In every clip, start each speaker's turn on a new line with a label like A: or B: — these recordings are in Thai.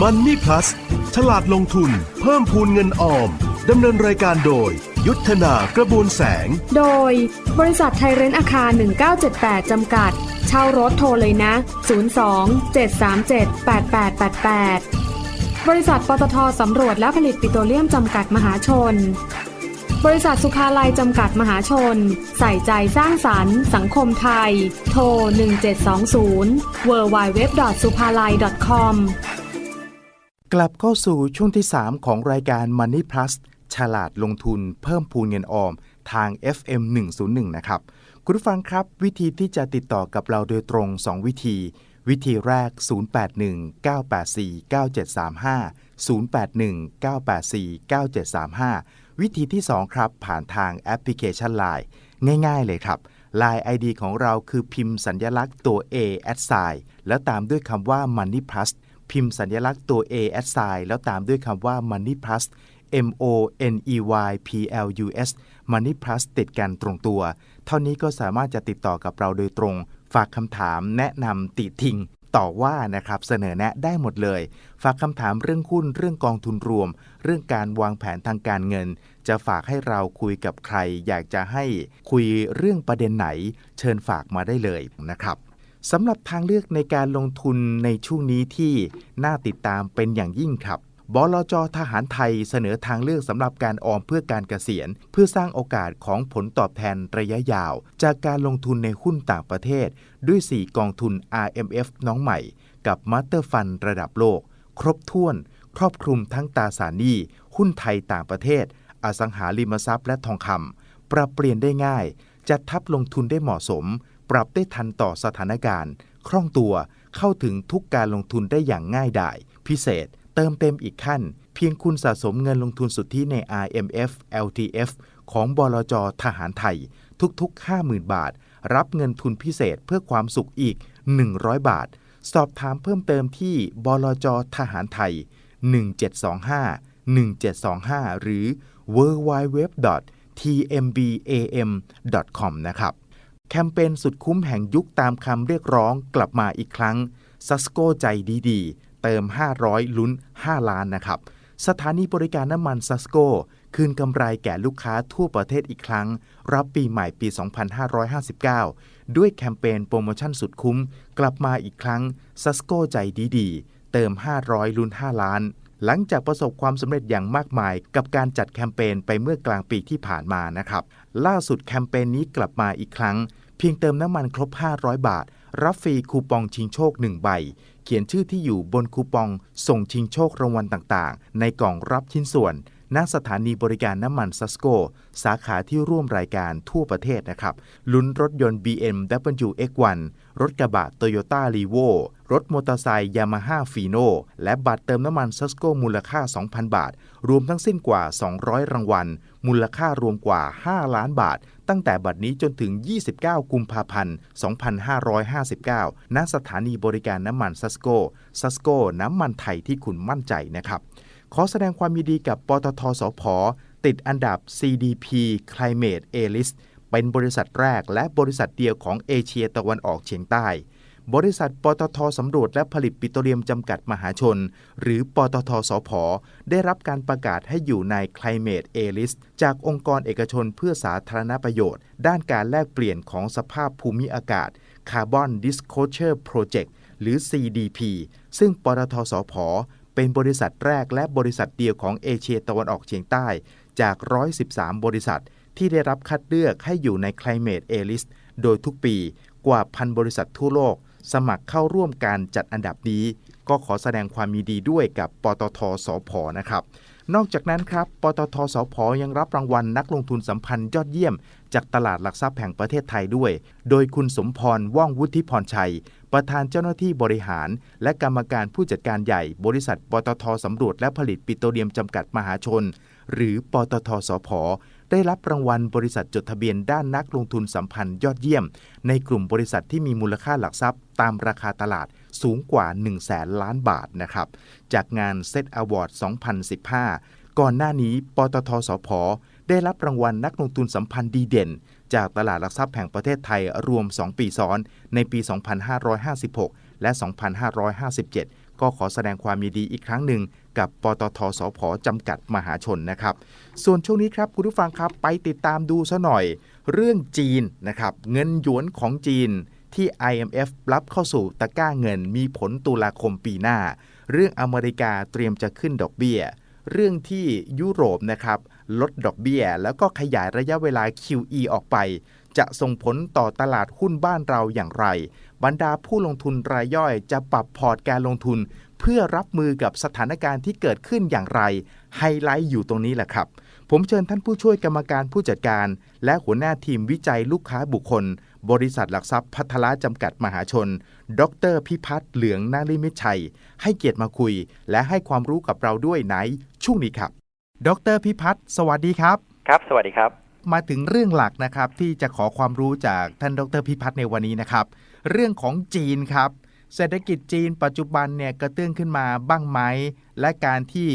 A: Money Plus ฉลาดลงทุน เพิ่มพูนเงินออม ดำเนินรายการโดย ยุทธนากระบวนแสง
B: โดย บริษัทไทยเรนอาคาร 1978 จำกัด เช่ารถโทรเลยนะ 02 737 8888 บริษัทปตทสำรวจและผลิตปิโตรเลียมจำกัดมหาชน บริษัทสุขาลัยจำกัดมหาชน ใส่ใจสร้างสรรค์ สังคมไทย โทร 1720 w w w s u p a l a i .com
C: กลับเข้าสู่ช่วงที่ 3 ของรายการ Money Plus ฉลาดลงทุนเพิ่มพูนเงินออมทาง FM 101 นะครับ คุณผู้ฟังครับ วิธีที่จะติดต่อกับเราโดยตรง 2 วิธี วิธีแรก 081 984 9735 081 984 9735 วิธีที่ 2 ครับ ผ่านทางแอปพลิเคชัน Line ง่าย ๆ เลยครับ Line ID ของเราคือพิมพ์สัญญลักษณ์ตัว A at sign แล้วตามด้วยคำว่า Money Plus พิมพ์สัญลักษณ์ตัว A at sign แล้วตามด้วยคำว่า Money Plus M O N E Y P L U S Money Plus ติดกันตรงตัว เท่านี้ก็สามารถจะติดต่อกับเราโดยตรง ฝากคำถามแนะนำติทิงต่อว่านะครับเสนอแนะได้หมดเลย ฝากคำถามเรื่องหุ้นเรื่องกองทุนรวม เรื่องการวางแผนทางการเงิน จะฝากให้เราคุยกับใคร อยากจะให้คุยเรื่องประเด็นไหน เชิญฝากมาได้เลยนะครับ สำหรับทางเลือกในการลงทุนในช่วงนี้ที่น่าติดตามเป็นอย่างยิ่งครับบลจทหารไทยเสนอทางเลือกสำหรับการออมเพื่อการเกษียณ เพื่อสร้างโอกาสของผลตอบแทนระยะยาว จากการลงทุนในหุ้นต่างประเทศ ด้วย 4 กองทุน RMF น้องใหม่ กับมาสเตอร์ฟันระดับโลก ครบถ้วน ครอบคลุมทั้งตราสารหนี้หุ้นไทยต่างประเทศ อสังหาริมทรัพย์และทองคำปรับเปลี่ยนได้ง่าย จัดทับลงทุนได้เหมาะสม ปรับได้ทันต่อสถานการณ์ คล่องตัวเข้าถึงทุกการลงทุนได้อย่างง่ายดาย พิเศษ เติมเต็มอีกขั้น เพียงคุณสะสมเงินลงทุนสุทธิใน RMF LTF ของบลจทหารไทย ทุกๆ 50,000 บาท รับเงินทุนพิเศษเพื่อความสุขอีก 100 บาท สอบถามเพิ่มเติมที่บลจทหารไทย 1725 1725 หรือ www.tmbam.com นะครับ แคมเปญสุดคุ้มแห่งยุคตามคำเรียกร้องกลับมาอีกครั้งซัสโกใจดีๆ เติม 500 ลุ้น 5 ล้านนะครับ สถานีบริการน้ำมันซัสโกคืนกำไรแก่ลูกค้าทั่วประเทศอีกครั้ง รับปีใหม่ปี 2559 ด้วยแคมเปญโปรโมชั่นสุดคุ้ม กลับมาอีกครั้งซัสโกใจดีๆ เติม 500 ลุ้น 5 ล้าน หลังจากประสบความสำเร็จอย่างมากมาย กับการจัดแคมเปญไปเมื่อกลางปีที่ผ่านมานะครับ ล่าสุดแคมเปญนี้กลับมาอีกครั้ง เพียงเติมน้ำมันครบ 500 บาท รับฟรีคูปองชิงโชค 1 ใบ เขียนชื่อที่อยู่บนคูปอง ส่งชิงโชครางวัลต่างๆ ในกล่องรับชิ้นส่วน ณสถานีบริการน้ำมันซัสโก สาขาที่ร่วมรายการทั่วประเทศนะครับลุ้นรถยนต์ BMW X1 รถกระบะ Toyota r e v o รถมอเตอร์ไซค์ Yamaha Fino และบัตรเติมน้ำมันซัสโกมูลค่า 2,000 บาท รวมทั้งสิ้นกว่า 200 รางวัล มูลค่ารวมกว่า 5 ล้านบาท ตั้งแต่บัดนี้จนถึง 29 กุมภาพันธ์ 2559 ณ สถานีบริการน้ำมันซัสโกซัสโกน้ำมันไทยที่คุณมั่นใจนะครับ ขอแสดงความยินดีกับปตทสพติดอันดับ CDP Climate A List เป็นบริษัทแรกและบริษัทเดียวของเอเชียตะวันออกเฉียงใต้ บริษัทปตทสำรวจและผลิตปิโตรเลียมจำกัดมหาชน หรือปตทสพได้รับการประกาศให้อยู่ใน Climate A List จากองค์กรเอกชนเพื่อสาธารณประโยชน์ ด้านการแลกเปลี่ยนของสภาพภูมิอากาศ Carbon Disclosure Project หรือ CDP ซึ่งปตทสพ เป็นบริษัทแรกและบริษัทเดียวของเอเชียตะวันออกเฉียงใต้ จาก 113 บริษัท ที่ได้รับคัดเลือกให้อยู่ใน Climate A List โดยทุกปีกว่าพันบริษัททั่วโลก สมัครเข้าร่วมการจัดอันดับนี้ ก็ขอแสดงความมีดีด้วยกับปตทสพนะครับ นอกจากนั้นครับปตทสพยังรับรางวัลนักลงทุนสัมพันธ์ยอดเยี่ยม จากตลาดหลักทรัพย์แห่งประเทศไทยด้วย โดยคุณสมพรว่องวุฒิพรชัย ประธานเจ้าหน้าที่บริหาร และกรรมการผู้จัดการใหญ่ บริษัทปตทสำรวจและผลิตปิโตรเลียมจำกัดมหาชน หรือปตทสพได้รับรางวัลบริษัทจดทะเบียนด้านนักลงทุนสัมพันธ์ยอดเยี่ยม ในกลุ่มบริษัทที่มีมูลค่าหลักทรัพย์ ตามราคาตลาด สูงกว่า 1 0 0 0 0แสนล้านบาทนะครับ จากงานเซตอวอร์ด2015 ก่อนหน้านี้ปตทสพได้รับรางวัลนักลงทุนสัมพันธ์ดีเด่น จากตลาดหลักทรัพย์แห่งประเทศไทยรวม 2 ปีซ้อน ในปี 2556 และ 2557 ก็ขอแสดงความยินดีอีกครั้งหนึ่งกับปตทสพจำกัดมหาชนนะครับ ส่วนช่วงนี้ครับคุณผู้ฟังครับไปติดตามดูซะหน่อย เรื่องจีนนะครับเงินหยวนของจีน ที่ IMF รับเข้าสู่ตะกร้าเงินมีผลตุลาคมปีหน้า เรื่องอเมริกาเตรียมจะขึ้นดอกเบี้ย เรื่องที่ยุโรปนะครับลดดอกเบี้ย แล้วก็ขยายระยะเวลา QE ออกไป จะส่งผลต่อตลาดหุ้นบ้านเราอย่างไร บรรดาผู้ลงทุนรายย่อยจะปรับพอร์ตการลงทุน เพื่อรับมือกับสถานการณ์ที่เกิดขึ้นอย่างไร ไฮไลท์อยู่ตรงนี้แหละครับ ผมเชิญท่านผู้ช่วยกรรมการผู้จัดการ และหัวหน้าทีมวิจัยลูกค้าบุคคล บริษัทหลักทรัพย์พัทละจำกัดมหาชน ดรพิพัฒน์เหลืองนาลิมิตชัย ให้เกียรติมาคุย และให้ความรู้กับเราด้วยในช่วงนี้ครับ ดรพิพัฒน์สวัสดีครับ
D: ครับ สวัสดีครับ
C: มาถึงเรื่องหลักนะครับที่จะขอความรู้จากท่านดรพิพัฒน์ในวันนี้นะครับ เรื่องของจีนครับ เศรษฐกิจจีนปัจจุบันเนี่ยกระเตื้องขึ้นมาบ้างไหม และการที่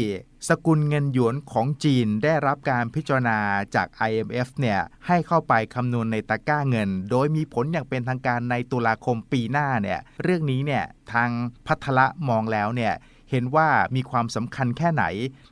C: สกุลเงินหยวนของจีนได้รับการพิจารณาจาก IMF เนี่ยให้เข้าไปคำนวณในตะกร้าเงิน โดยมีผลอย่างเป็นทางการในตุลาคมปีหน้าเนี่ยเรื่องนี้เนี่ยทางพัทละมองแล้วเนี่ยเห็นว่ามีความสำคัญแค่ไหน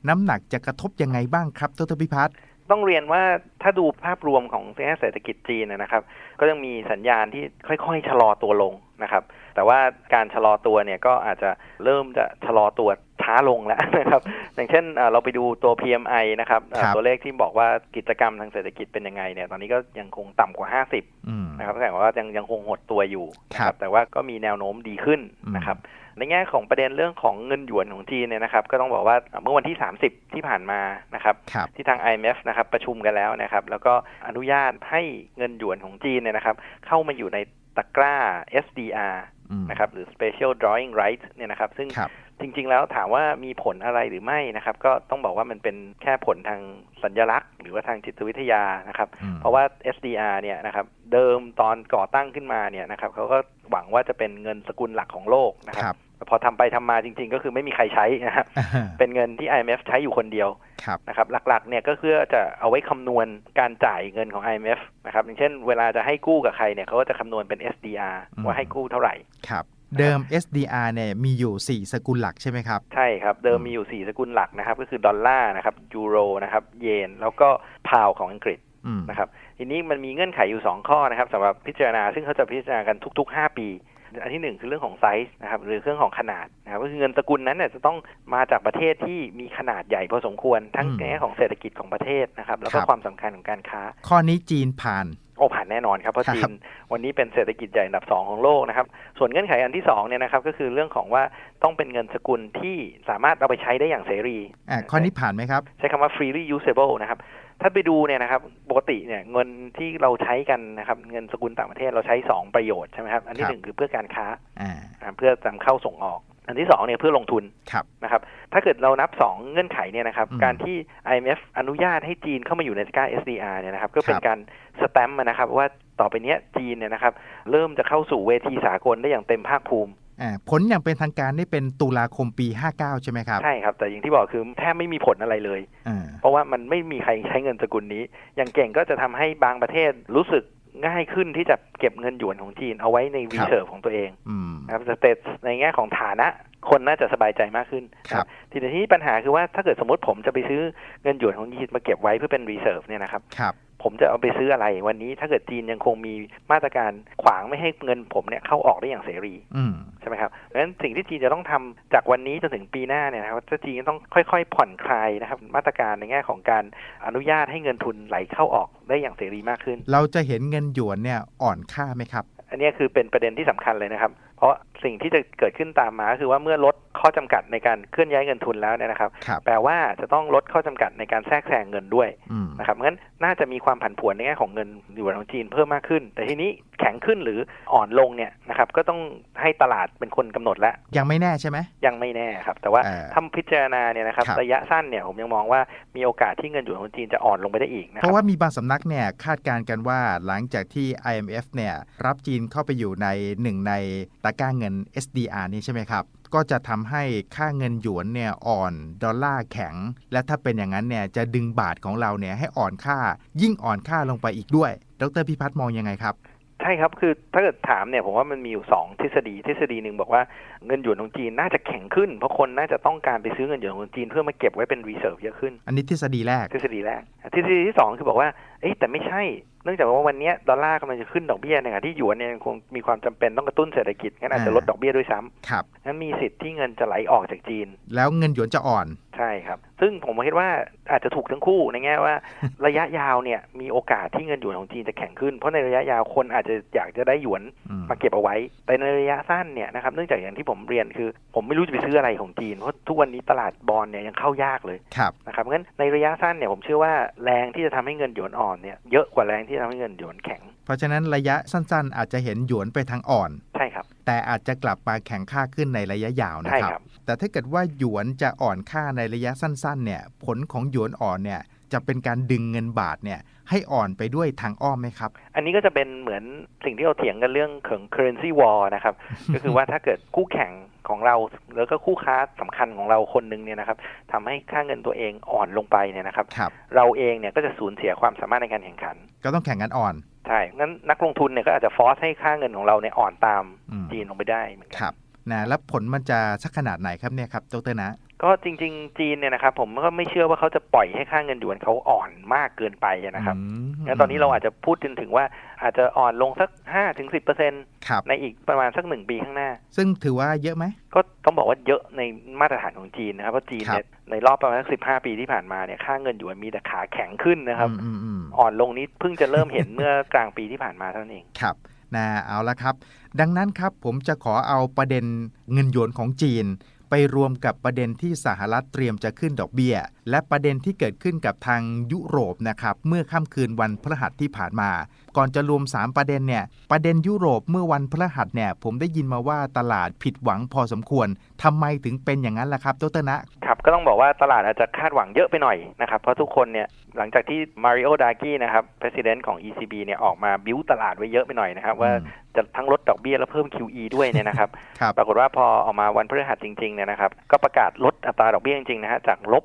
C: น้ำหนักจะกระทบยังไงบ้างครับดรพิพัฒน์
D: ต้องเรียนว่าถ้าดูภาพรวมของเศรษฐกิจจีนนะครับ ก็ยังมีสัญญาณที่ค่อยๆชะลอตัวลงนะครับ แต่ว่าการชะลอตัวเนี่ยก็อาจจะเริ่มจะชะลอตัวช้าลงแล้วนะครับ อย่างเช่นเอ่อเราไปดูตัว PMI นะครับเอ่อ
C: ครับ
D: ตัวเลขที่บอกว่ากิจกรรมทางเศรษฐกิจเป็นยังไงเนี่ย ตอนนี้ก็ยังคงต่ำกว่า 50
C: อืม
D: นะครับแสดงว่ายังยังคงหดตัวอยู่นะค
C: ครั
D: รับบแต่ว่าก็มีแนวโน้มดีขึ้น
C: อืม
D: นะครับในแง่ของประเด็นเรื่องของเงินหยวนของจีนเนี่ยนะครับ ก็ต้องบอกว่าเมื่อวันที่ 30 ที่ผ่านมานะครับ
C: ครับ
D: ที่ทาง IMF นะครับประชุมกันแล้วนะครับ แล้วก็อนุญาตให้เงินหยวนของจีนเนี่ยนะครับ เข้ามาอยู่ในตะกร้า SDR
C: อืม
D: นะครับหรือ Special Drawing Right เนี่ยนะครับ ซึ่ง
C: ครับ
D: จริง ๆ แล้วถามว่ามีผลอะไรหรือไม่นะครับ ก็ต้องบอกว่ามันเป็นแค่ผลทางสัญลักษณ์ หรือว่าทางจิตวิทยานะครับ
C: อืม
D: เพราะว่า SDR เนี่ยนะครับเดิมตอนก่อตั้งขึ้นมาเนี่ยนะครับเขาก็หวังว่าจะเป็นเงินสกุลหลักของโลกนะค
C: ครั
D: รับบแต่ พอทำไปทำมาจริง ๆ ก็คือไม่มีใครใช้นะครับเป็นเงินที่ IMF ใช้อยู่คนเดียว
C: ครับ
D: นะครับ หลักๆ เนี่ยก็เพื่อจะเอาไว้คำนวณการจ่ายเงินของ IMF นะครับ อย่างเช่นเวลาจะให้กู้กับใครเนี่ยเขาก็จะคำนวณเป็น SDR
C: อืม
D: ว่าให้กู้เท่าไหร่
C: ครับเดิม SDR เนี่ยมีอยู่ 4 สกุลหลักใช่ไหมครับ
D: ใช่ครับ เดิมมีอยู่ 4 สกุลหลักนะครับ ก็คือดอลลาร์นะครับยูโรนะครับเยน แล้วก็พาวของอังกฤษ
C: อืม
D: นะครับทีนี้มันมีเงื่อนไขอยู่ 2 ข้อนะครับสำหรับพิจารณาซึ่งเขาจะพิจารณากันทุก ๆ 5 ปี อันที่หนึ่งคือเรื่องของไซส์นะครับหรือเรื่องของขนาดนะครับก็คือเงินสกุลนั้นเนี่ยจะต้องมาจากประเทศที่มีขนาดใหญ่พอสมควรทั้ง
C: อืม
D: ในแง่ของเศรษฐกิจของประเทศนะครับแล้วก็
C: ครับ
D: ความสำคัญของการค้า
C: ข้อนี้จีนผ่าน
D: โอ้ผ่านแน่นอนครับเพราะ
C: ครับ
D: จีนวันนี้เป็นเศรษฐกิจใหญ่อันดับสองของโลกนะครับ ส่วนเงื่อนไขอันที่สองเนี่ยนะครับก็คือเรื่องของว่าต้องเป็นเงินสกุลที่สามารถเอาไปใช้ได้อย่างเสรี
C: อ่าข้อนี้ผ่านไหมครับ
D: ใช้คำว่า freely usable นะครับ ถ้าไปดูเนี่ยนะครับปกติเนี่ยเงินที่เราใช้กันนะครับเงินสกุลต่างประเทศเราใช้สองประโยชน์ใช่ไหมครับอันที่
C: ครับ
D: หนึ่งคือเพื่อการค้า
C: อ่า
D: อ่าเพื่อนำเข้าส่งออก อันที่สองเนี่ยเพื่อลงทุน
C: ครับ
D: นะครับถ้าเกิดเรานับ2เงื่อนไขเนี่ยนะครับ
C: อืม
D: การที่ IMF อนุญาตให้จีนเข้ามาอยู่ในตะกร้า SDR เนี่ยนะครับก็เป็
C: คนรับ
D: การสแตมป์นะครับว่าต่อไปเนี้ยจีนเนี่ยนะครับเริ่มจะเข้าสู่เวทีสากลได้อย่างเต็มภาคภูมิ
C: อ่า ผลอย่างเป็นทางการนี่เป็นตุลาคมปี 59 ใช่ไหมครับ
D: ใช่ครับ แต่อย่างที่บอกคือแทบไม่มีผลอะไรเลย
C: อ่า
D: เพราะว่ามันไม่มีใครใช้เงินสกุลนี้ อย่างเก่งก็จะทำให้บางประเทศรู้สึกง่ายขึ้นที่จะเก็บเงินหยวนของจีนเอาไว้ในรีเซิร์ฟของตัวเอง
C: อืม
D: นะครับสเตตในแง่ของฐานะคนน่าจะสบายใจมากขึ้น
C: ครับ
D: ทีนี้ปัญหาคือว่าถ้าเกิดสมมติผมจะไปซื้อเงินหยวนของจีนมาเก็บไว้เพื่อเป็นรีเซิร์ฟเนี่ยนะครับ
C: ครับ
D: ผมจะเอาไปซื้ออะไร วันนี้ถ้าเกิดจีนยังคงมีมาตรการขวางไม่ให้เงินผมเนี่ยเข้าออกได้อย่างเสรี
C: อืม
D: ใช่ไหมครับเพราะฉะนั้นสิ่งที่จีนจะต้องทำจากวันนี้จนถึงปีหน้าเนี่ยนะครับจะจีนต้องค่อยๆ ผ่อนคลายนะครับมาตรการในแง่ของการอนุญาตให้เงินทุนไหลเข้าออกได้อย่างเสรีมากขึ้น
C: เราจะเห็นเงินหยวนเนี่ยอ่อนค่าไหมครับ
D: อันนี้คือเป็นประเด็นที่สำคัญเลยนะครับ เพราะ สิ่งที่จะเกิดขึ้นตามมาก็คือว่าเมื่อลดข้อจำกัดในการเคลื่อนย้ายเงินทุนแล้วเนี่ยนะครับ
C: ครับ
D: แปลว่าจะต้องลดข้อจำกัดในการแทรกแซงเงินด้วย
C: อืม
D: นะครับงั้นน่าจะมีความผันผวนในแง่ของเงินหยวนของจีนเพิ่มมากขึ้น แต่ทีนี้แข็งขึ้นหรืออ่อนลงเนี่ยนะครับก็ต้องให้ตลาดเป็นคนกำหนดแล้ว
C: ยังไม่แน่ใช่ไหม
D: ยังไม่แน่ครับ แต่ว่า
C: เอ่อ
D: ถ้าพิจารณาเนี่ยนะครับ
C: ครับ
D: ระยะสั้นเนี่ยผมยังมองว่ามีโอกาสที่เงินหยวนของจีนจะอ่อนลงไปได้อีกนะ
C: เพ
D: ครั
C: ราะ
D: บ
C: ว่ามีบางสำนักเนี่ยคาดการณ์กันว่าหลังจากที่ IMF เนี่ยรับจีนเข้าไปอยู่ในหนึ่งในตะกร้าเงิน SDR นี่ใช่ไหมครับ ก็จะทำให้ค่าเงินหยวนเนี่ยอ่อนดอลลาร์แข็ง และถ้าเป็นอย่างนั้นเนี่ยจะดึงบาทของเราเนี่ยให้อ่อนค่ายิ่งอ่อนค่าลงไปอีกด้วย ดรพิพัฒน์มองยังไงครับ
D: ใช่ครับ คือถ้าเกิดถามเนี่ยผมว่ามันมีอยู่สองทฤษฎี ทฤษฎีหนึ่งบอกว่าเงินหยวนของจีนน่าจะแข็งขึ้น เพราะคนน่าจะต้องการไปซื้อเงินหยวนของจีนเพื่อมาเก็บไว้เป็นรีเซิร์ฟเยอะขึ้น
C: อันนี้ทฤษฎีแรก
D: ทฤษฎีแรก ทฤษฎีที่สองคือบอกว่าเอ๊ะแต่ไม่ใช่ เนื่องจากว่าวันเนี้ยดอลลาร์กำลังจะขึ้นดอกเบี้ยในขณะที่หยวนเนี่ยยังคงมีความจำเป็นต้องกระตุ้นเศรษฐกิจงั้นอาจจะ
C: อ่า
D: ลดดอกเบี้ยด้วยซ้ำ
C: ครับ
D: งั้นมีสิทธิ์ที่เงินจะไหลออกจากจีน
C: แล้วเงินหยวนจะอ่อน
D: ใช่ครับ ซึ่งผมคิดว่าอาจจะถูกทั้งคู่ในแง่ว่า ระยะยาวเนี่ยมีโอกาสที่เงินหยวนของจีนจะแข็งขึ้น เพราะในระยะยาวคนอาจจะอยากจะได้หยวน
C: อืม
D: มาเก็บเอาไว้ แต่ในระยะสั้นเนี่ยนะครับเนื่องจากอย่างที่ผมเรียนคือ ผมไม่รู้จะไปซื้ออะไรของจีน เพราะทุกวันนี้ตลาดบอลเนี่ยยังเข้ายากเลย
C: ครับ
D: นะครับงั้นในระยะสั้นเนี่ยผมเชื่อว่าแรงที่จะทำให้เงินหยวนอ่อนเนี่ยเยอะกว่าแรงที่จะทำให้เงินหยวนแข็ง
C: เพราะฉะนั้นระยะสั้นๆ อาจจะเห็นหยวนไปทางอ่อน
D: ใช่ครับ
C: แต่อาจจะกลับมาแข็งค่าขึ้นในระยะยาวนะ
D: ใช่
C: ครั
D: ครับบ
C: แต่ถ้าเกิดว่าหยวนจะอ่อนค่าในระยะสั้นๆ เนี่ย ผลของหยวนอ่อนเนี่ยจะเป็นการดึงเงินบาทเนี่ยให้อ่อนไปด้วยทางอ้อมไหมครับ
D: อันนี้ก็จะเป็นเหมือนสิ่งที่เราเถียงกันเรื่องของ currency war นะครับ ก็คือว่าถ้าเกิดคู่แข่งของเราแล้วก็คู่ค้าสำคัญของเราคนหนึ่งเนี่ยนะครับทำให้ค่าเงินตัวเองอ่อนลงไปเนี่ยนะครับ
C: ครับ
D: เราเองเนี่ยก็จะสูญเสียความสามารถในการแข่งขัน
C: ก็ต้องแข่งกันอ่อน
D: ใช่งั้นนักลงทุนเนี่ยก็อาจจะฟอร์สให้ค่าเงินของเราเนี่ยอ่อนตาม
C: อืม
D: จีนลงไปได้เหมือนกั
C: ครับนะแล้วผลมันจะสักขนาดไหนครับเนี่ยครับดรนะ
D: ก็จริง ๆ จีนเนี่ยนะครับผมก็ไม่เชื่อว่าเขาจะปล่อยให้ค่าเงินหยวนเขาอ่อนมากเกินไปนะครับ
C: อืม
D: งั้นตอนนี้เราอาจจะพูดถึงถึงว่าอาจจะอ่อนลงสักห้าถึงสิบเปอร์เซ็นต
C: ครับ
D: ในอีกประมาณสักหนึ่งปีข้างหน้า
C: ซึ่งถือว่าเยอะไหม
D: ก็ต้องบอกว่าเยอะในมาตรฐานของจีนนะครับ เพราะจีนเนี่ยในรอบประมาณสักสิบห้าปีที่ผ่านมาเนี่ยค่าเงินหยวนมีแต่ขาแข็งขึ้นนะครับ
C: อืมอืม
D: อ่อนลงนี้เพิ่งจะเริ่มเห็นเมื่อกลางปีที่ผ่านมาเท่านั้นเอง
C: ครับนะเอาละครับ ดังนั้นครับผมจะขอเอาประเด็นเงินหยวนของจีน ไปรวมกับประเด็นที่สหรัฐเตรียมจะขึ้นดอกเบี้ย และประเด็นที่เกิดขึ้นกับทางยุโรปนะครับเมื่อค่ำคืนวันพฤหัสที่ผ่านมา ก่อนจะรวม 3 ประเด็นเนี่ยประเด็นยุโรปเมื่อวันพฤหัสเนี่ยผมได้ยินมาว่าตลาดผิดหวังพอสมควรทำไมถึงเป็นอย่างนั้นล่ะครับดรนะ
D: ครับก็ต้องบอกว่าตลาดอาจจะคาดหวังเยอะไปหน่อยนะครับเพราะทุกคนเนี่ยหลังจากที่มาริโอดากี้นะครับ president ของ ECB เนี่ยออกมาบิ้วตลาดไว้เยอะไปหน่อยนะครับว่า
C: อืม
D: จะทั้งลดดอกเบี้ยและเพิ่ม QE ด้วยเนี่ยนะครับ
C: ครับ
D: ปรากฏว่าพอออกมาวันพฤหัสจริงๆเนี่ยนะครับก็ประกาศลดอัตราดอกเบี้ยจริงๆนะฮะจากลบ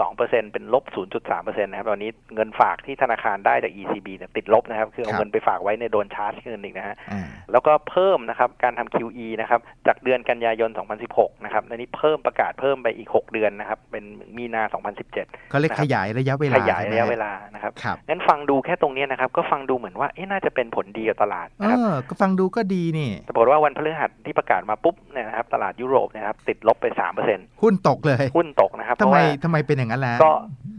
D: 0.2%เป็นลบ 0.3%นะครับตอนนี้เงินฝากที่ธนาคารได้จาก ECB เนี่ยติดลบนะครับ คือเอา
C: ครับ
D: เงินไปฝากไว้ในยโดนชาร์จเงินอีกนะฮะ
C: อ่า
D: แล้วก็เพิ่มนะครับการทำ QE นะครับจากเดือนกันยายน 2016 นะครับอันนี้เพิ่มประกาศเพิ่มไปอีก 6 เดือนนะครับ เป็นมีนา 2017
C: เขาเรียก
D: นะครับ
C: ขยายระยะเวลา
D: ขยาย
C: ใช่ไหม
D: ระยะเวลานะครับ
C: ครับ
D: งั้นฟังดูแค่ตรงเนี้ยนะครับ ก็ฟังดูเหมือนว่าเอ๊ะน่าจะเป็นผลดีกับตลาด
C: เอ
D: นะครับ
C: อก็ฟังดูก็ดีนี่
D: ปรากฏว่าวันพฤหัสที่ประกาศมาปุ๊บเนี่ยนะครับตลาดยุโรปเนยนะครับติดลบไป3%
C: หุ้นตกเลย
D: หุ้นตกนะครับ
C: ทำ
D: เพราะ
C: ไม
D: ว่า
C: ทำไมเป็นอย่างนั้นล่ะ
D: ก็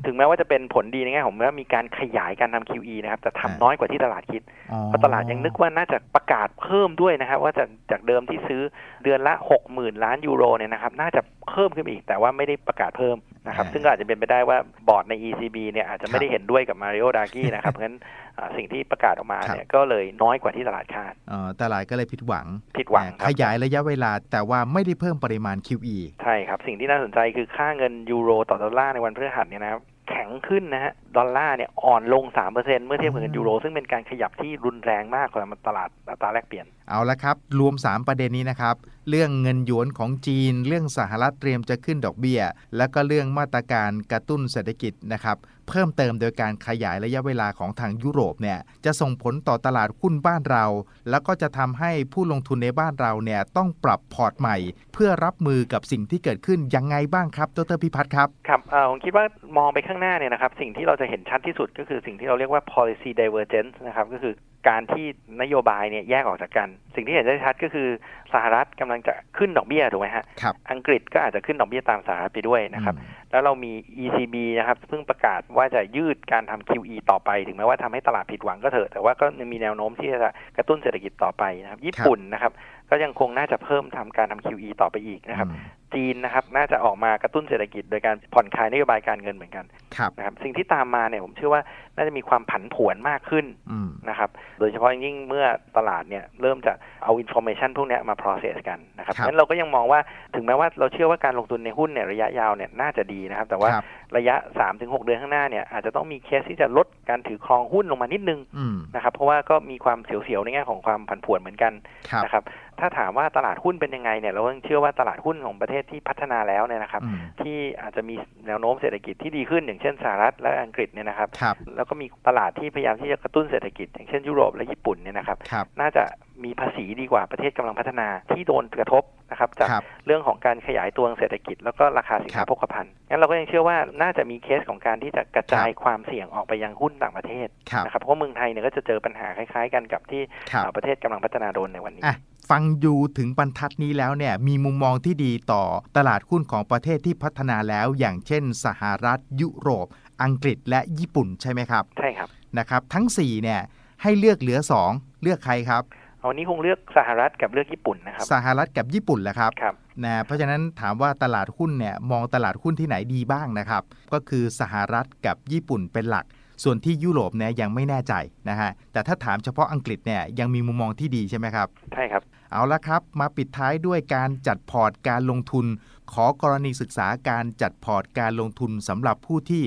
D: ถึงแม้ว่าจะเป็นผลดีในแง่ของว่ามีการขยายการทำ QE นะครับแต่ทำ
C: อ่า
D: น้อยกว่าที่ตลาดคิด
C: อ๋อ
D: เพราะตลาดยังนึกว่าน่าจะประกาศเพิ่มด้วยนะครับ ว่าจากจากเดิมที่ซื้อเดือนละ60,000ล้านยูโรเนี่ยนะครับ น่าจะเพิ่มขึ้นไปอีกแต่ว่าไม่ได้ประกาศเพิ่ม นะครับ
C: อ่า
D: ซึ่งก็อาจจะเป็นไปได้ว่าบอร์ดใน ECB เนี่ยอาจจะไม่
C: ครับ
D: ได้เห็นด้วยกับมาริโอดากี้นะครับเพราะฉะนั้นอ่าสิ่งที่ประกาศออกมา
C: ครับ
D: เนี่ยก็เลยน้อยกว่าที่ตลาดคาด
C: เอ่อตลาดก็เลยผิดหวัง
D: ผิดหวังค
C: ข
D: รับ
C: ยายระยะเวลาแต่ว่าไม่ได้เพิ่มปริมาณ QE
D: ใช่ครับ สิ่งที่น่าสนใจคือค่าเงินยูโรต่อดอลลาร์ในวันพฤหัสเนี่ยนะครับแข็งขึ้นนะฮะดอลลาร์เนี่ยอ่อนลง 3%เมื่อเทียบกับเงินยูโร ซึ่งเป็นการขยับที่รุนแรงมากกว่าตลาดอัตราแลกเปลี่ยน
C: เอาละครับ รวม 3 ประเด็นนี้นะครับ เรื่องเงินหยวนของจีน เรื่องสหรัฐเตรียมจะขึ้นดอกเบี้ย แล้วก็เรื่องมาตรการกระตุ้นเศรษฐกิจนะครับ เพิ่มเติมโดยการขยายระยะเวลาของทางยุโรปเนี่ยจะส่งผลต่อตลาดหุ้นบ้านเรา แล้วก็จะทำให้ผู้ลงทุนในบ้านเราเนี่ยต้องปรับพอร์ตใหม่ เพื่อรับมือกับสิ่งที่เกิดขึ้นยังไงบ้างครับดรพิพัฒน์ครับ
D: ครับเออผมคิดว่ามองไปข้างหน้าเนี่ยนะครับสิ่งที่เราจะเห็นชัดที่สุดก็คือสิ่งที่เราเรียกว่า policy divergence นะครับก็คือ การที่นโยบายเนี่ยแยกออกจากกัน สิ่งที่เห็นได้ชัดก็คือสหรัฐกำลังจะขึ้นดอกเบี้ยถูกไหมฮะ
C: ครับ
D: อังกฤษก็อาจจะขึ้นดอกเบี้ยตามสหรัฐไปด้วยนะครับ
C: อืม
D: แล้วเรามี ECB นะครับเพิ่งประกาศว่าจะยืดการทำ QE ต่อไป ถึงแม้ว่าทำให้ตลาดผิดหวังก็เถอะ แต่ว่าก็มีแนวโน้มที่จะกระตุ้นเศรษฐกิจต่อไปนะครับ ญี่ปุ่นนะครับ ก็ยังคงน่าจะเพิ่มทำการทำ QE ต่อไปอีกนะครับ
C: อืม
D: จีนนะครับน่าจะออกมากระตุ้นเศรษฐกิจโดยการผ่อนคลายนโยบายการเงินเหมือนกัน
C: ครับ
D: นะครับสิ่งที่ตามมาเนี่ยผมเชื่อว่าน่าจะมีความผันผวนมากขึ้น
C: อืม
D: นะครับโดยเฉพาะอย่างยิ่งเมื่อตลาดเนี่ยเริ่มจะเอาอินโฟ a t ชันพวกเนี้ยมา process กันนะครับ
C: ครับ
D: งั้นเราก็ยังมองว่าถึงแม้ว่าเราเชื่อว่าการลงทุนในหุ้นเนี่ยระยะยาวเนี่ยน่าจะดีนะครับ แต่ว่า
C: ครับ
D: ระยะ 3-6 เดือนข้างหน้าเนี่ยอาจจะต้องมีเคสที่จะลดการถือครองหุ้นลงมานิดนึง
C: อืม
D: นะครับเพราะว่าก็มีความเสียวๆในแง่ของความผันผวนเหมือนกัน
C: ครับ
D: นะครับ ถ้าถามว่าตลาดหุ้นเป็นยังไงเนี่ยเราก็ยังเชื่อว่าตลาดหุ้นของประเทศศที่พัฒนาแล้วเนี่ยนะครับ
C: อืม
D: ที่อาจจะมีแนวโน้มเศรษฐกิจที่ดีขึ้นอย่างเช่นสหรัฐและอังกฤษเนี่ยนะครับ
C: ครับ
D: แล้วก็มีตลาดที่พยายามที่จะกระตุ้นเศรษฐกิจ อย่างเช่นยุโรปและญี่ปุ่นเนี่ยนะครับ
C: ครับ
D: น่าจะมีภาษีดีกว่าประเทศกำลังพัฒนาที่โดนกระทบนะครับจาก
C: ครับ
D: เรื่องของการขยายตัวทางเศรษฐกิจ แล้วก็ราคาสิน
C: ครั
D: ค้า
C: บ
D: โภคภัณฑ์งั้นเราก็ยังเชื่อว่าน่าจะมีเคสของการที่จะกระจายความเสี่ยงออกไปยังหุ้นต่างประเทศ
C: ครับ
D: นะครับเพราะว่าเมืองไทยเนี่ยก็จะเจอปัญหาคล้าย ๆ กันกับที่
C: ครับ
D: เอ่อประเทศกำลังพัฒนาโดนในวันนี้
C: อะ ฟังอยู่ถึงบรรทัดนี้แล้วเนี่ยมีมุมมองที่ดีต่อตลาดหุ้นของประเทศที่พัฒนาแล้ว อย่างเช่น สหรัฐ ยุโรป อังกฤษและญี่ปุ่นใช่ไหมครับ
D: ใช่ครับ
C: นะครับ ทั้ง4เนี่ยให้เลือกเหลือ 2 เลือกใครครับ
D: เอาวันนี้คงเลือกสหรัฐกับเลือกญี่ปุ่นนะครับ
C: สหรัฐกับญี่ปุ่นแหละครับ
D: ครับ
C: นะเพราะฉะนั้นถามว่าตลาดหุ้นเนี่ยมองตลาดหุ้นที่ไหนดีบ้างนะครับ ก็คือสหรัฐกับญี่ปุ่นเป็นหลัก ส่วนที่ยุโรปเนี่ยยังไม่แน่ใจนะฮะแต่ถ้าถามเฉพาะอังกฤษเนี่ยยังมีมุมมองที่ดีใช่ไหมครับ
D: ใช่ครับ
C: เอาละครับ มาปิดท้ายด้วยการจัดพอร์ตการลงทุน ขอกรณีศึกษาการจัดพอร์ตการลงทุนสำหรับผู้ที่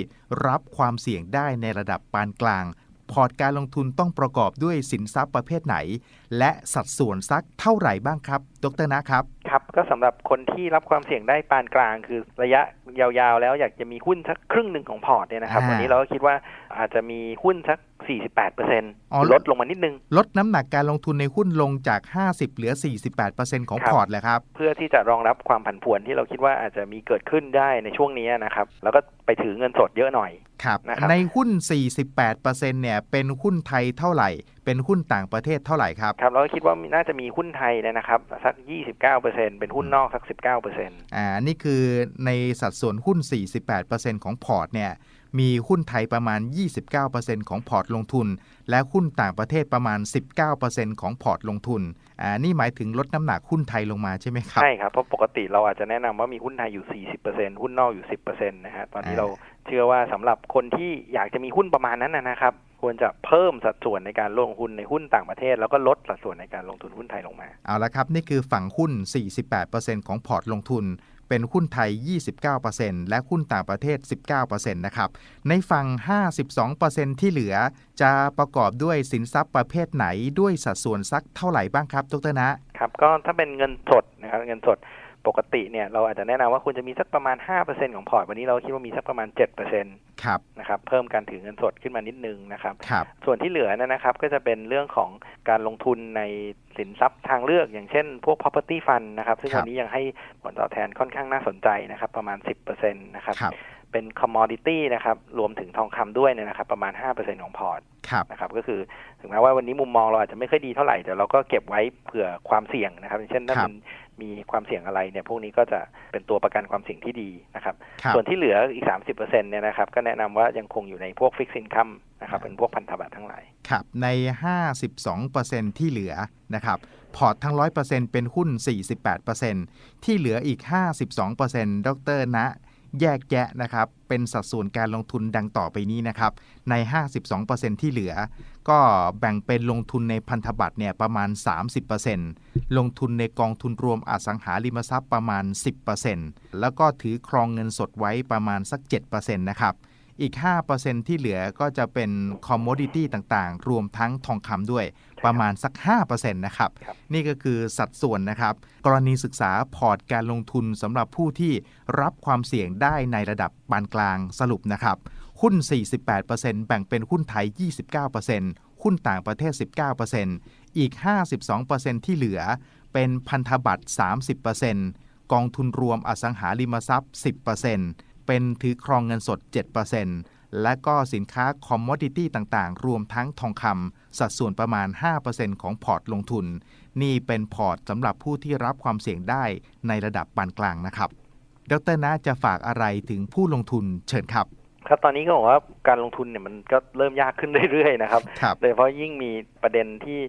C: รับความเสี่ยงได้ในระดับปานกลาง พอร์ตการลงทุนต้องประกอบด้วยสินทรัพย์ประเภทไหน และสัดส่วนสักเท่าไหร่บ้างครับ ดรนะครับ
D: ครับ ก็สำหรับคนที่รับความเสี่ยงได้ปานกลาง คือระยะยาวๆ แล้วอยากจะมีหุ้นสักครึ่งหนึ่งของพอร์ตเนี่ยนะครับ
C: อ่า
D: วันนี้เราก็คิดว่าอาจจะมีหุ้นสัก48เปอร์เซ็นต์
C: อ๋อ
D: ลดลงมานิดนึง
C: ลดน้ำหนักการลงทุนในหุ้นลงจาก 50 เหลือ 48%ของ
D: ครับ
C: พอร์ตแหละครับ
D: เพื่อที่จะรองรับความผันผวนที่เราคิดว่าอาจจะมีเกิดขึ้นได้ในช่วงนี้นะครับ แล้วก็ไปถือเงินสดเยอะหน่อย
C: ครับ
D: นะครับ
C: ในหุ้น 48%เนี่ยเป็นหุ้นไทยเท่าไหร่ เป็นหุ้นต่างประเทศเท่าไหร่ครับ
D: ครับ เราก็คิดว่าน่าจะมีหุ้นไทยเนยนะครับ สัก 29เปอร์เซ็นต์เป็นหุ้นนอกสัก 19เปอร์เซ็นต์
C: อ่า นี่คือในสัดส่วนหุ้น 48%ของพอร์ตเนี่ย มีหุ้นไทยประมาณ 29%ของพอร์ตลงทุน และหุ้นต่างประเทศประมาณ 19%ของพอร์ตลงทุนอ่านี่หมายถึงลดน้ำหนักหุ้นไทยลงมาใช่ไหมครับ
D: ใช่ครับ เพราะปกติเราอาจจะแนะนำว่ามีหุ้นไทยอยู่ 40%หุ้นนอกอยู่ 10%นะฮะตอนนี้
C: อ่า
D: เราเชื่อว่าสำหรับคนที่อยากจะมีหุ้นประมาณนั้นนะนะครับควรจะเพิ่มสัดส่วนในการลงทุนในหุ้นต่างประเทศ แล้วก็ลดสัดส่วนในการลงทุนหุ้นไทยลงมา
C: เอาละครับ นี่คือฝั่งหุ้น 48%ของพอร์ตลงทุน เป็นหุ้นไทย 29%และหุ้นต่างประเทศ 19%นะครับ ในฝั่ง 52%ที่เหลือ จะประกอบด้วยสินทรัพย์ประเภทไหนด้วยสัดส่วนสักเท่าไหร่บ้างครับดรนะ
D: ครับ ก็ถ้าเป็นเงินสดนะครับเงินสด ปกติเนี่ยเราอาจจะแนะนำว่าควรจะมีสักประมาณ 5%ของพอร์ต วันนี้เราคิดว่ามีสักประมาณ7%น
C: ครับะ
D: ครับเพิ่มการถือเงินสดขึ้นมานิดนึงนะครับ
C: ครับ
D: ส่วนที่เหลือเนยนะครับก็จะเป็นเรื่องของการลงทุนในสินทรัพย์ทางเลือกอย่างเช่นพวก property fund นะครับซึ่ง
C: ครับ
D: วันนี้ยังให้ผลตอบแทนค่อนข้างน่าสนใจนะครับประมาณ 10%นะครับ
C: ครับ
D: เป็น commodity นะครับรวมถึงทองคำด้วยเนี่ยนะครับประมาณ 5%ของพอร์ต
C: ครับ
D: นะครับก็คือถึงแม้ว่าวันนี้มุมมองเราอาจจะไม่ค่อยดีเท่าไหร่แต่เราก็เก็บไว้เผื่อความเสี่ยงนะครับอย่างเช่นถ้า
C: ครับ
D: มัน มีความเสี่ยงอะไรเนี่ยพวกนี้ก็จะเป็นตัวประกันความเสี่ยงที่ดีนะครับ
C: ครับ
D: ส่วนที่เหลืออีก 30%เนี่ยนะครับก็แนะนำว่ายังคงอยู่ในพวก fixed income นะครับเป็นพวกพันธบัตรทั้งหลาย
C: ครับใน 52%ที่เหลือนะครับพอร์ตทั้ง 100%เป็นหุ้น 48%ที่เหลืออีก 52%ดรนะ แยกแยะนะครับเป็นสัดส่วนการลงทุนดังต่อไปนี้นะครับใน 52%ที่เหลือ ก็แบ่งเป็นลงทุนในพันธบัตรเนี่ยประมาณ 30%ลงทุนในกองทุนรวมอสังหาริมทรัพย์ประมาณ 10%แล้วก็ถือครองเงินสดไว้ประมาณสัก 7%นะครับ อีก 5%ที่เหลือก็จะเป็นคอมม o ดิตี้ต่างๆ รวมทั้งทองคำด้วยประมาณสัก 5%นะครับ
D: ครับ
C: นี่ก็คือสัดส่วนนะครับ กรณีศึกษาพอร์ตการลงทุนสำหรับผู้ที่รับความเสี่ยงได้ในระดับปานกลางสรุปนะครับ หุ้น 48%แบ่งเป็นหุ้นไทย 29%หุ้นต่างประเทศ 19%อีก 52%ที่เหลือเป็นพันธบัตร 30%กองทุนรวมอสังหาริมทรัพย์ 10% เป็นถือครองเงินสด 7%และก็สินค้าคอมม o ดิตี้ต่างๆ รวมทั้งทองคำสัดส่วนประมาณ 5%ของพอร์ตลงทุน นี่เป็นพอร์ตสำหรับผู้ที่รับความเสี่ยงได้ในระดับปานกลางนะครับ ดรนะจะฝากอะไรถึงผู้ลงทุนเชิญครับ
D: ครับตอนนี้ก็บอกว่าการลงทุนเนี่ยมันก็เริ่มยากขึ้นเรื่อยๆนะครับ
C: ครับ
D: โดยเฉพาะยิ่งมีประเด็นที่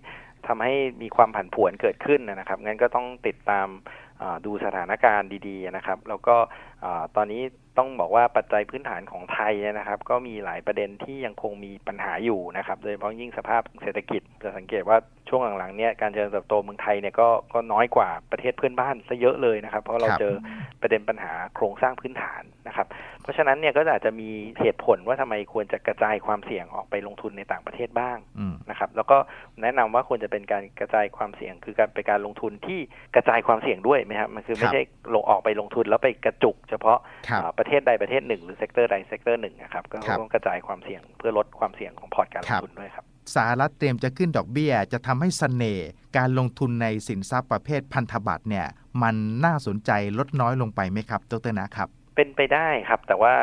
D: ทำให้มีความผันผวนเกิดขึ้นนะครับงั้นก็ต้องติดตามอ่าดูสถานการณ์ดีๆนะครับ แล้วก็อ่าตอนนี้ ต้องบอกว่าปัจจัยพื้นฐานของไทยนะครับ ก็มีหลายประเด็นที่ยังคงมีปัญหาอยู่นะครับ โดยเฉพาะยิ่งสภาพเศรษฐกิจจะสังเกตว่า ช่วงหลังๆเนี่ยการเจริญเติบโตเมืองไทยเนี่ยก็ก็น้อยกว่าประเทศเพื่อนบ้านซะเยอะเลยนะครับ เพราะเรา
C: ครับ
D: เจอประเด็นปัญหาโครงสร้างพื้นฐานนะครับ เพราะฉะนั้นเนี่ยก็อาจจะมีเหตุผลว่าทำไมควรจะกระจายความเสี่ยงออกไปลงทุนในต่างประเทศบ้าง
C: อืม
D: นะครับ แล้วก็แนะนำว่าควรจะเป็นการกระจายความเสี่ยง คือการเป็นการลงทุนที่กระจายความเสี่ยงด้วยไหมครับมันคือ
C: ค
D: ไม่
C: รับ
D: ใช่ลงออกไปลงทุนแล้วไปกระจุก เฉพาะ
C: ครับ
D: อ่าประเทศใดประเทศหนึ่งหรือเซกเตอร์ใดเซกเตอร์หนึ่งนะครับก็
C: ครับ
D: ต้องกระจายความเสี่ยงเพื่อลดความเสี่ยงของพอร์ตการล
C: ครั
D: ง
C: บ
D: ทุนด้วยครับ
C: สหรัฐเตรียมจะขึ้นดอกเบี้ย จะทำให้เสน่ห์การลงทุนในสินทรัพย์ประเภทพันธบัตรเนี่ย มันน่าสนใจลดน้อยลงไปไหมครับดรนะครับ
D: เป็นไปได้ครับ แต่ว่า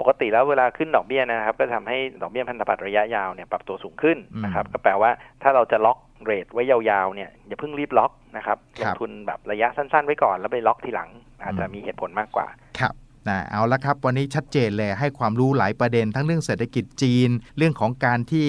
D: ปกติแล้วเวลาขึ้นดอกเบี้ยนะครับ ก็ทำให้ดอกเบี้ยพันธบัตรระยะยาวเนี่ยปรับตัวสูงขึ้นนะครับ
C: อืม
D: ก็แปลว่าถ้าเราจะล็อกเรทไว้ยาวๆเนี่ยอย่าเพิ่งรีบล็อกนะครับ
C: ค
D: ล
C: รั
D: ง
C: บ
D: ทุนแบบระยะสั้นๆไว้ก่อนแล้วไปล็อกทีหลัง อาจจะ
C: อืม
D: มีเหตุผลมากกว่า
C: ครับ นะเอาละครับ วันนี้ชัดเจนเลยให้ความรู้หลายประเด็นทั้งเรื่องเศรษฐกิจจีน เรื่องของการที่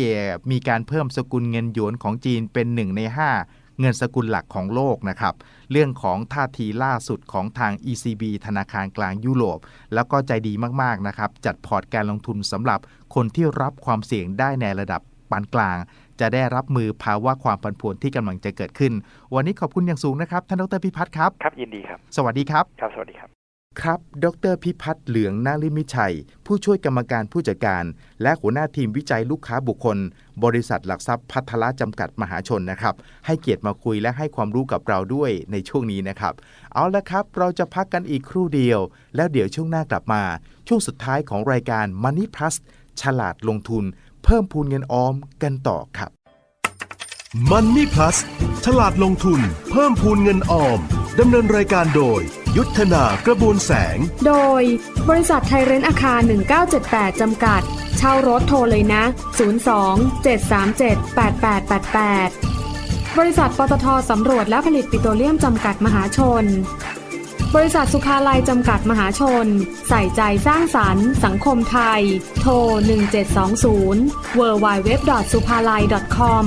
C: มีการเพิ่มสกุลเงินหยวนของจีนเป็นหนึ่งใน 5 เงินสกุลหลักของโลกนะครับ เรื่องของท่าทีล่าสุดของทาง ECB ธนาคารกลางยุโรป แล้วก็ใจดีมาก ๆ นะครับ จัดพอร์ตการลงทุนสำหรับคนที่รับความเสี่ยงได้ในระดับปานกลางจะได้รับมือภาวะความผันผวนที่กำลังจะเกิดขึ้น วันนี้ขอบคุณอย่างสูงนะครับ ท่านดรพิพัฒน์ครับ
D: ครับ ยินดีครับ
C: สวัสดีครับ
D: ครับ สวัสดีครับ
C: ครับ ดรพิพัฒน์เหลืองนาลิมิชัย ผู้ช่วยกรรมการผู้จัดการ และหัวหน้าทีมวิจัยลูกค้าบุคคล บริษัทหลักทรัพย์พัทละจำกัดมหาชนนะครับ ให้เกียรติมาคุยและให้ความรู้กับเราด้วยในช่วงนี้นะครับ เอาละครับ เราจะพักกันอีกครู่เดียว แล้วเดี๋ยวช่วงหน้ากลับมา ช่วงสุดท้ายของรายการ Money Plus ฉลาดลงทุน เพิ่มพูนเงินออมกันต่อครับ
A: Money Plus ฉลาดลงทุน เพิ่มพูนเงินออม ดำเนินรายการโดย ยุทธนากระบวนแสง
B: โดย บริษัทไทยเรนท์อาคาร 1978 จำกัด เช่ารถโทรเลยนะ 02 737 8888 บริษัทปตทสำรวจและผลิตปิโตรเลียมจำกัดมหาชน บริษัทสุภาลัยจำกัดมหาชน ใส่ใจสร้างสรรค์ สังคมไทย โทร 1720 w w w s u p a l a i c o m